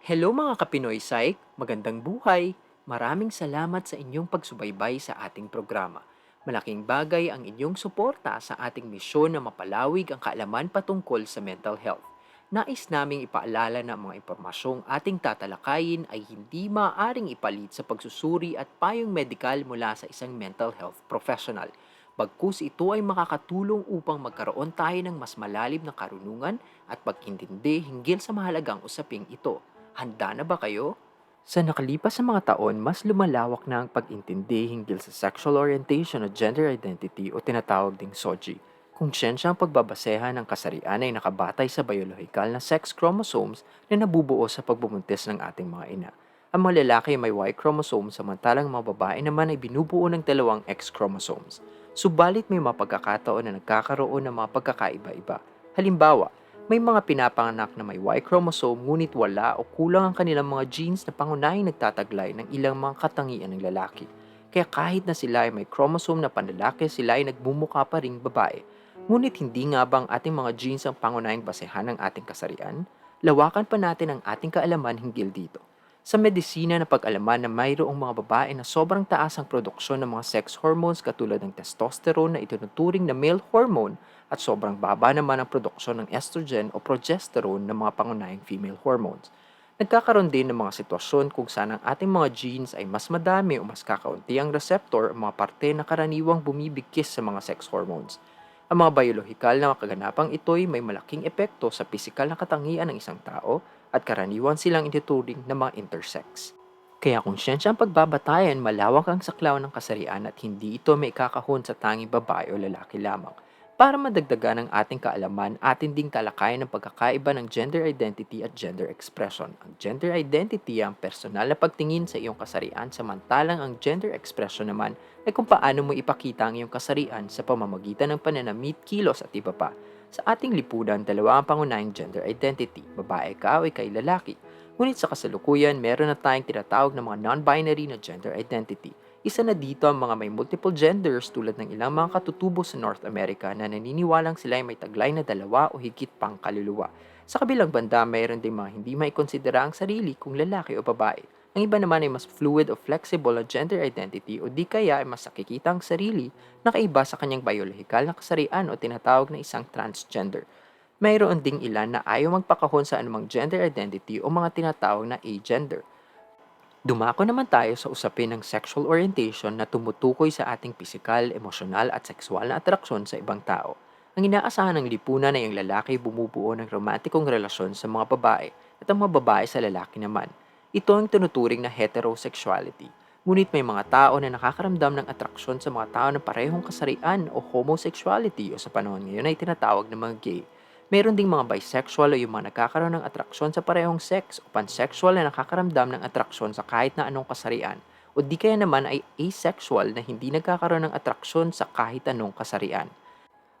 Hello mga Kapinoy Psych, magandang buhay. Maraming salamat sa inyong pagsubaybay sa ating programa. Malaking bagay ang inyong suporta sa ating misyon na mapalawig ang kaalaman patungkol sa mental health. Nais naming ipaalala na ang mga impormasyong ating tatalakayin ay hindi maaaring ipalit sa pagsusuri at payong medikal mula sa isang mental health professional. Bagkus ito ay makakatulong upang magkaroon tayo ng mas malalim na karunungan at pagkintindi hinggil sa mahalagang usaping ito. Handa na ba kayo? Sa nakalipas sa mga taon, mas lumalawak na ang pag-intindi hinggil sa sexual orientation o gender identity o tinatawag ding SOGI. Kung siyensya ang pagbabasehan ng kasarian ay nakabatay sa biyolohikal na sex chromosomes na nabubuo sa pagbubuntis ng ating mga ina. Ang mga lalaki ay may Y chromosome samantalang ang mga babae naman ay binubuo ng dalawang X chromosomes. Subalit may mga pagkakataon na nagkakaroon ng mga pagkakaiba-iba. Halimbawa, may mga pinapanganak na may Y chromosome ngunit wala o kulang ang kanilang mga genes na pangunahing nagtataglay ng ilang mga katangian ng lalaki. Kaya kahit na sila ay may chromosome na panlalaki, sila ay nagmumukha pa ring babae. Ngunit hindi nga ba ang ating mga genes ang pangunahing basehan ng ating kasarian? Lawakan pa natin ang ating kaalaman hinggil dito. Sa medisina na pag-alaman na mayroong mga babae na sobrang taas ang produksyon ng mga sex hormones katulad ng testosterone na itinuturing na male hormone at sobrang baba naman ang produksyon ng estrogen o progesterone ng mga pangunahing female hormones. Nagkakaroon din ng mga sitwasyon kung saan ang ating mga genes ay mas madami o mas kakaunti ang receptor o mga parte na karaniwang bumibigkis sa mga sex hormones. Ang mga biyolohikal na kaganapang ito'y may malaking epekto sa pisikal na katangian ng isang tao at karaniwan silang ituturing na mga intersex. Kaya kung siyensya ang pagbabatayan, malawak ang saklaw ng kasarian at hindi ito may kakahon sa tanging babae o lalaki lamang. Para madagdagan ang ating kaalaman, atin ding talakayan ang pagkakaiba ng gender identity at gender expression. Ang gender identity ang personal na pagtingin sa iyong kasarian, samantalang ang gender expression naman ay kung paano mo ipakita ang iyong kasarian sa pamamagitan ng pananamit, kilos at iba pa. Sa ating lipunan, dalawa ang pangunahing gender identity, babae ka o ikay lalaki. Ngunit sa kasalukuyan, meron na tayong tinatawag na mga non-binary na gender identity. Isa na dito ang mga may multiple genders tulad ng ilang mga katutubo sa North America na naniniwalang sila ay may taglay na dalawa o higit pang kaluluwa. Sa kabilang banda, mayroon din mga hindi maikonsidera ang sarili kung lalaki o babae. Ang iba naman ay mas fluid o flexible na gender identity o di kaya ay mas nakikita ang sarili na kaiba sa kanyang biyolohikal na kasarian o tinatawag na isang transgender. Mayroon ding ilan na ayaw magpakahon sa anumang gender identity o mga tinatawag na agender. Dumako naman tayo sa usapin ng sexual orientation na tumutukoy sa ating pisikal, emosyonal at sexual na atraksyon sa ibang tao. Ang inaasahan ng lipunan ay ang lalaki bumubuo ng romantikong relasyon sa mga babae at ang mga babae sa lalaki naman. Ito ang tinuturing na heterosexuality. Ngunit may mga tao na nakakaramdam ng atraksyon sa mga tao na parehong kasarian o homosexuality o sa panahon ngayon ay tinatawag ng mga gay. Meron ding mga bisexual o yung mga nagkakaroon ng atraksyon sa parehong sex o pansexual na nakakaramdam ng atraksyon sa kahit na anong kasarian o di kaya naman ay asexual na hindi nagkakaroon ng atraksyon sa kahit anong kasarian.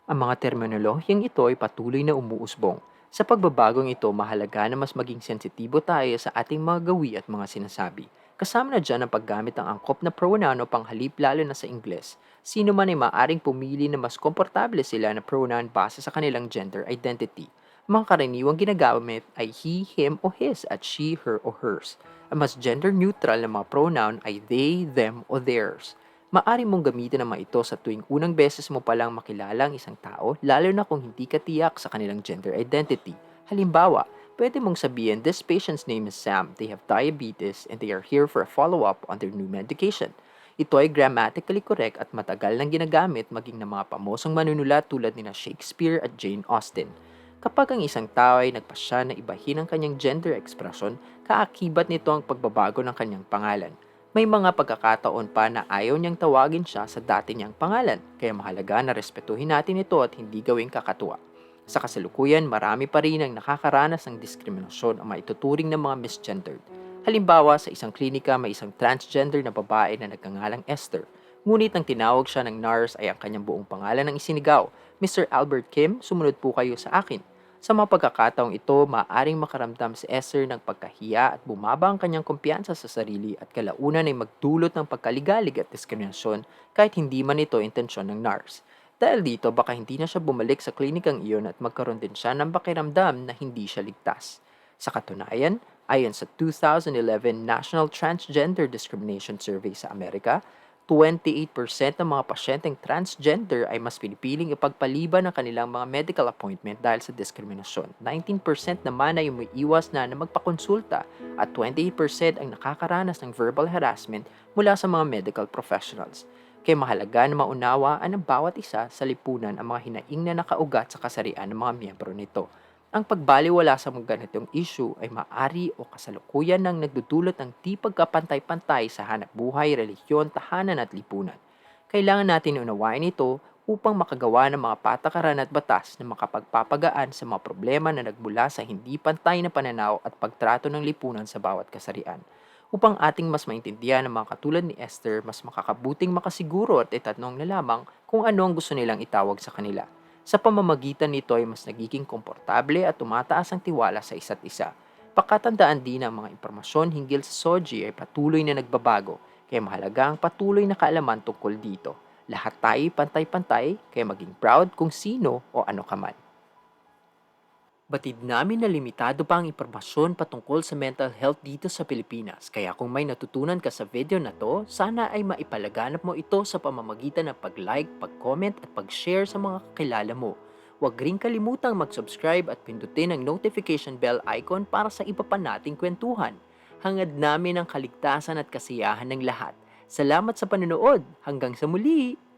Ang mga terminolohiyang ito ay patuloy na umuusbong. Sa pagbabagong ito, mahalaga na mas maging sensitibo tayo sa ating mga gawi at mga sinasabi. Kasama na dyan ang paggamit ng angkop na pronoun o panghalip lalo na sa Ingles. Sino man ay maaring pumili na mas komportable sila na pronoun base sa kanilang gender identity. Ang mga karaniwang ginagamit ay he, him o his at she, her o hers. Ang mas gender neutral na mga pronoun ay they, them o theirs. Maari mong gamitin ang ito sa tuwing unang beses mo palang makilala ang isang tao, lalo na kung hindi ka tiyak sa kanilang gender identity. Halimbawa, pwede mong sabihin, this patient's name is Sam, they have diabetes, and they are here for a follow-up on their new medication. Ito ay grammatically correct at matagal nang ginagamit maging ng mga pamosong manunulat tulad ni na Shakespeare at Jane Austen. Kapag ang isang tao ay nagpasya na ibahin ang kanyang gender expression, kaakibat nito ang pagbabago ng kanyang pangalan. May mga pagkakataon pa na ayaw niyang tawagin siya sa dati niyang pangalan, kaya mahalaga na respetuhin natin ito at hindi gawing kakatuwa. Sa kasalukuyan, marami pa rin ang nakakaranas ng diskriminasyon ang maituturing ng mga misgendered. Halimbawa, sa isang klinika may isang transgender na babae na nagkangalang Esther. Ngunit ang tinawag siya ng nurse ay ang kanyang buong pangalan ng isinigaw. Mr. Albert Kim, sumunod po kayo sa akin. Sa mga pagkakataong ito, maaaring makaramdam si Esther ng pagkahiya at bumaba ang kanyang kumpiyansa sa sarili at kalaunan ay magdulot ng pagkaligalig at diskriminasyon kahit hindi man ito intensyon ng nurse. Dahil dito, baka hindi na siya bumalik sa klinikang iyon at magkaroon din siya ng pakiramdam na hindi siya ligtas. Sa katunayan, Ayon sa 2011 National Transgender Discrimination Survey sa Amerika, 28% ng mga pasyenteng transgender ay mas pinipiling ipagpaliban ang kanilang mga medical appointment dahil sa diskriminasyon. 19% naman ay umiiwas na na magpakonsulta at 28% ang nakakaranas ng verbal harassment mula sa mga medical professionals. Kaya mahalaga na maunawaan ng bawat isa sa lipunan ang mga hinaing na nakaugat sa kasarian ng mga miyembro nito. Ang pagbaliwala sa mga ganitong issue ay maari o kasalukuyan ng nagdudulot ng di pagkapantay-pantay sa hanap buhay, relihiyon, tahanan at lipunan. Kailangan natin unawain ito upang makagawa ng mga patakaran at batas na makapagpapagaan sa mga problema na nagmula sa hindi pantay na pananaw at pagtrato ng lipunan sa bawat kasarian. Upang ating mas maintindihan ng mga katulad ni Esther, mas makakabuting makasiguro at itanong na lamang kung ano ang gusto nilang itawag sa kanila. Sa pamamagitan nito ay mas nagiging komportable at tumataas ang tiwala sa isa't isa. Pakatandaan din ang mga impormasyon hinggil sa Soji ay patuloy na nagbabago, kaya mahalaga ang patuloy na kaalaman tungkol dito. Lahat tayo pantay-pantay, kaya maging proud kung sino o ano ka man. Batid namin na limitado pa ang impormasyon patungkol sa mental health dito sa Pilipinas. Kaya kung may natutunan ka sa video na to, sana ay maipalaganap mo ito sa pamamagitan ng pag-like, pag-comment at pag-share sa mga kakilala mo. Huwag rin kalimutang mag-subscribe at pindutin ang notification bell icon para sa iba pa nating kwentuhan. Hangad namin ang kaligtasan at kasiyahan ng lahat. Salamat sa panonood. Hanggang sa muli!